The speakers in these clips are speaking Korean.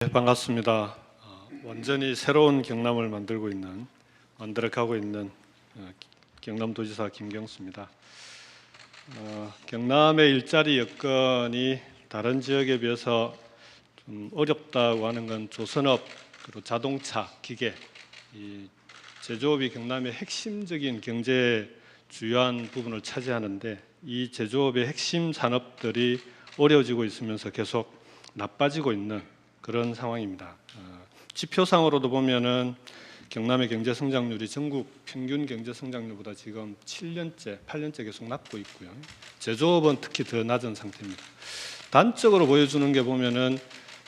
네, 반갑습니다. 어, 완전히 새로운 경남을 만들고 있는 만들어가고 있는 어, 경남도지사 김경수입니다. 어, 경남의 일자리 여건이 다른 지역에 비해서 좀 어렵다고 하는 건 조선업 그리고 자동차, 기계 이 제조업이 경남의 핵심적인 경제 주요한 부분을 차지하는데 이 제조업의 핵심 산업들이 어려워지고 있으면서 계속 나빠지고 있는 그런 상황입니다. 어, 지표상으로도 보면은 경남의 경제 성장률이 전국 평균 경제 성장률보다 지금 7년째, 8년째 계속 낮고 있고요. 제조업은 특히 더 낮은 상태입니다. 단적으로 보여주는 게 보면은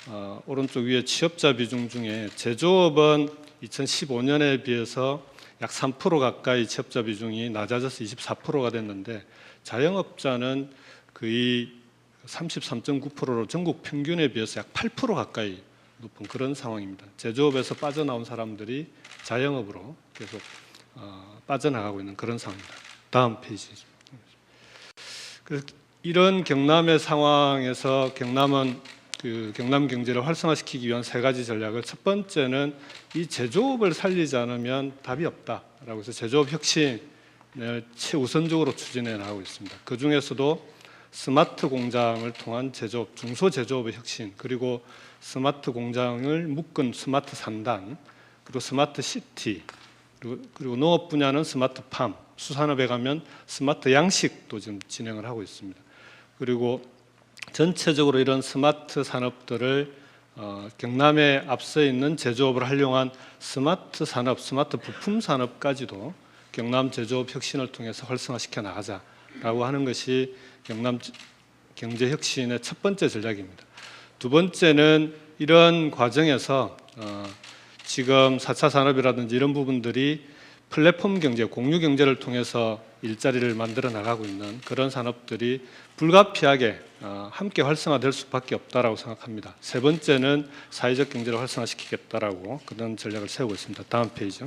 어, 오른쪽 위에 취업자 비중 중에 제조업은 2015년에 비해서 약 3% 가까이 취업자 비중이 낮아져서 24%가 됐는데 자영업자는 거의 33.9%로 전국 평균에 비해서 약 8% 가까이 높은 그런 상황입니다. 제조업에서 빠져나온 사람들이 자영업으로 계속 어, 빠져나가고 있는 그런 상황입니다. 다음 페이지. 그래서 이런 경남의 상황에서 경남은 그 경남 경제를 활성화시키기 위한 세 가지 전략을 첫 번째는 이 제조업을 살리지 않으면 답이 없다라고 해서 제조업 혁신을 최우선적으로 추진해 나가고 있습니다. 그 중에서도 스마트 공장을 통한 제조업, 중소 제조업의 혁신, 그리고 스마트 공장을 묶은 스마트 산단, 그리고 스마트 시티, 그리고, 그리고 농업 분야는 스마트 팜, 수산업에 가면 스마트 양식도 지금 진행을 하고 있습니다. 그리고 전체적으로 이런 스마트 산업들을 어, 경남에 앞서 있는 제조업을 활용한 스마트 산업, 스마트 부품 산업까지도 경남 제조업 혁신을 통해서 활성화시켜 나가자 라고 하는 것이 경남 경제 혁신의 첫 번째 전략입니다. 두 번째는 이런 과정에서 어, 지금 4차 산업이라든지 이런 부분들이 플랫폼 경제, 공유 경제를 통해서 일자리를 만들어 나가고 있는 그런 산업들이 불가피하게 어, 함께 활성화될 수밖에 없다라고 생각합니다. 세 번째는 사회적 경제를 활성화시키겠다라고 그런 전략을 세우고 있습니다. 다음 페이지.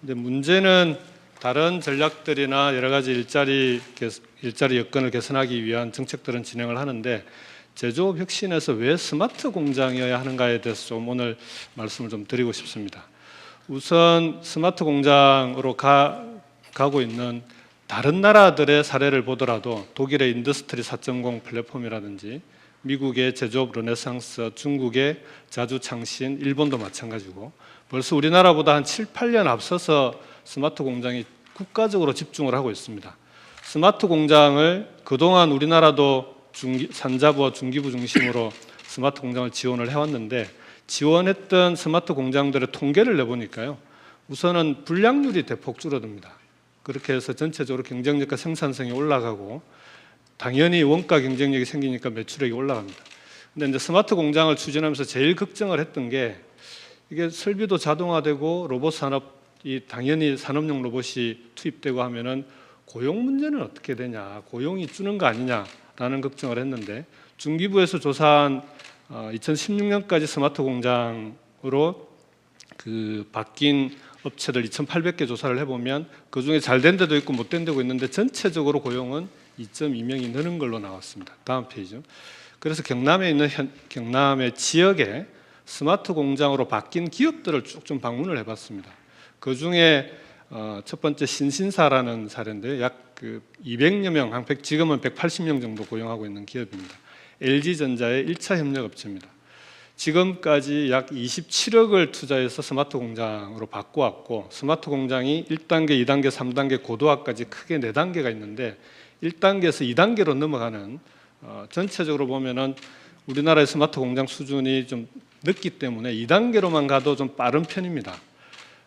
근데 문제는 다른 전략들이나 여러 가지 일자리 개- 일자리 여건을 개선하기 위한 정책들은 진행을 하는데 제조업 혁신에서 왜 스마트 공장이어야 하는가에 대해서 좀 오늘 말씀을 좀 드리고 싶습니다. 우선 스마트 공장으로 가, 가고 있는 다른 나라들의 사례를 보더라도 독일의 인더스트리 4.0 플랫폼이라든지 미국의 제조업 르네상스, 중국의 자주 창신, 일본도 마찬가지고 벌써 우리나라보다 한 7, 8년 앞서서 스마트 공장이 국가적으로 집중을 하고 있습니다. 스마트 공장을 그동안 우리나라도 중기, 산자부와 중기부 중심으로 스마트 공장을 지원을 해왔는데 지원했던 스마트 공장들의 통계를 내보니까요. 우선은 불량률이 대폭 줄어듭니다. 그렇게 해서 전체적으로 경쟁력과 생산성이 올라가고 당연히 원가 경쟁력이 생기니까 매출액이 올라갑니다. 근데 이제 스마트 공장을 추진하면서 제일 걱정을 했던 게 이게 설비도 자동화되고 로봇 산업 이 당연히 산업용 로봇이 투입되고 하면은 고용 문제는 어떻게 되냐, 고용이 주는 거 아니냐라는 걱정을 했는데 중기부에서 조사한 어, 2016년까지 스마트 공장으로 그 바뀐 업체들 2,800개 조사를 해보면 그 중에 잘 된 데도 있고 못 된 데도 있는데 전체적으로 고용은 2.2명이 느는 걸로 나왔습니다. 다음 페이지. 그래서 경남에 있는 현, 경남의 지역에 스마트 공장으로 바뀐 기업들을 쭉 좀 방문을 해봤습니다. 그 중에 어, 첫 번째 신신사라는 사례인데 약그 200여 명, 한 100, 지금은 180명 정도 고용하고 있는 기업입니다. LG전자의 1차 협력 업체입니다. 지금까지 약 27억을 투자해서 스마트 공장으로 바꿔왔고 스마트 공장이 1단계, 2단계, 3단계 고도화까지 크게 4단계가 있는데 1단계에서 2단계로 넘어가는 어, 전체적으로 보면은 우리나라의 스마트 공장 수준이 좀 늦기 때문에 2단계로만 가도 좀 빠른 편입니다.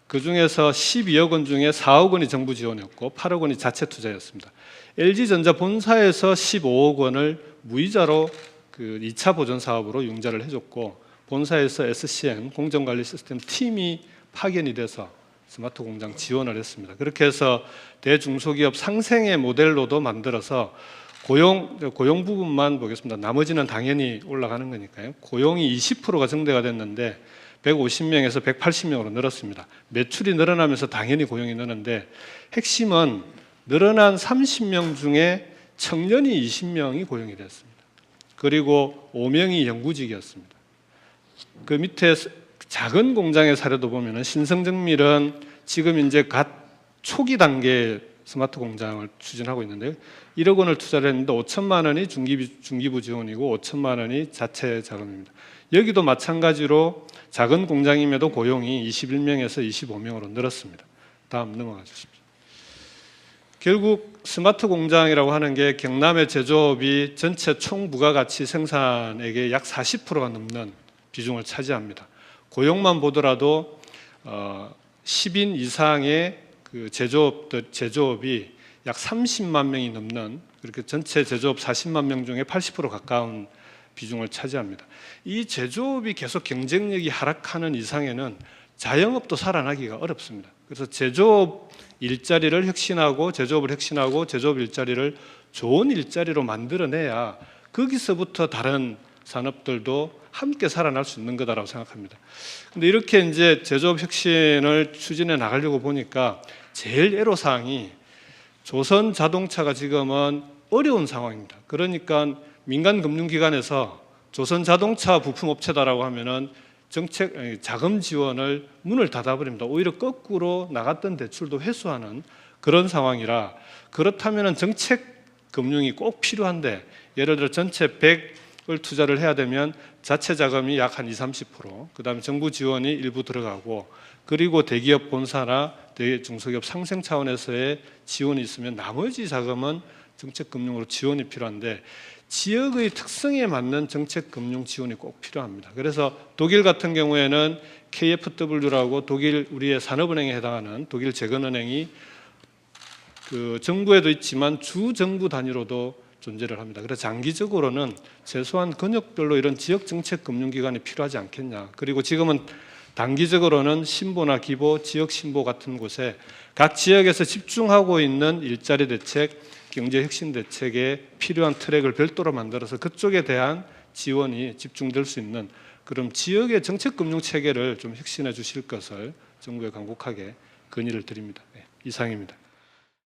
그 중에서 12억 원 중에 4억 원이 정부 지원이었고 8억 원이 자체 투자였습니다. LG전자 본사에서 15억 원을 무이자로 그 2차 보전 사업으로 융자를 해줬고 본사에서 SCM 공정관리 시스템 팀이 파견이 돼서 스마트 공장 지원을 했습니다. 그렇게 해서 대중소기업 상생의 모델로도 만들어서 고용 고용 부분만 보겠습니다. 나머지는 당연히 올라가는 거니까요. 고용이 20%가 증대가 됐는데 150명에서 180명으로 늘었습니다. 매출이 늘어나면서 당연히 고용이 느는데 핵심은 늘어난 30명 중에 청년이 20명이 고용이 됐습니다. 그리고 5명이 영구직이었습니다. 그 밑에 스- 작은 공장의 사례도 보면은 신성정밀은 지금 이제 갓 초기 단계 스마트 공장을 추진하고 있는데요. 1억 원을 투자를 했는데 5천만 원이 중기부, 중기부 지원이고 5천만 원이 자체 자금입니다. 여기도 마찬가지로 작은 공장임에도 고용이 21명에서 25명으로 늘었습니다. 다음 넘어가 주십시오. 결국 스마트 공장이라고 하는 게 경남의 제조업이 전체 총 부가가치 생산액의 약 40%가 넘는 비중을 차지합니다. 고용만 보더라도 어, 10인 이상의 그 제조업들 제조업이 약 30만 명이 넘는 그렇게 전체 제조업 40만 명 중에 80% 가까운 비중을 차지합니다. 이 제조업이 계속 경쟁력이 하락하는 이상에는 자영업도 살아나기가 어렵습니다. 그래서 제조업 일자리를 혁신하고 제조업을 혁신하고 제조업 일자리를 좋은 일자리로 만들어내야 거기서부터 다른 산업들도 함께 살아날 수 있는 거다라고 생각합니다. 근데 이렇게 이제 제조업 혁신을 추진해 나가려고 보니까 제일 애로 사항이 조선 자동차가 지금은 어려운 상황입니다. 그러니까 민간 금융기관에서 조선 자동차 부품 업체다라고 하면은 정책 자금 지원을 문을 닫아버립니다. 오히려 거꾸로 나갔던 대출도 회수하는 그런 상황이라 그렇다면은 정책 금융이 꼭 필요한데 예를 들어 전체 100을 투자를 해야 되면 자체 자금이 약 한 2, 30%, 그다음에 정부 지원이 일부 들어가고 그리고 대기업 본사나 대중소기업 상생 차원에서의 지원이 있으면 나머지 자금은 정책 금융으로 지원이 필요한데 지역의 특성에 맞는 정책 금융 지원이 꼭 필요합니다. 그래서 독일 같은 경우에는 KFW라고 독일 우리의 산업은행에 해당하는 독일 재건은행이 그 정부에도 있지만 주 정부 단위로도 존재를 합니다. 그래서 장기적으로는 최소한 근역별로 이런 지역 정책 금융 기관이 필요하지 않겠냐. 그리고 지금은 단기적으로는 신보나 기보, 지역 신보 같은 곳에 각 지역에서 집중하고 있는 일자리 대책, 경제 혁신 대책에 필요한 트랙을 별도로 만들어서 그쪽에 대한 지원이 집중될 수 있는 그럼 지역의 정책 금융 체계를 좀 혁신해 주실 것을 정부에 간곡하게 건의를 드립니다. 네, 이상입니다.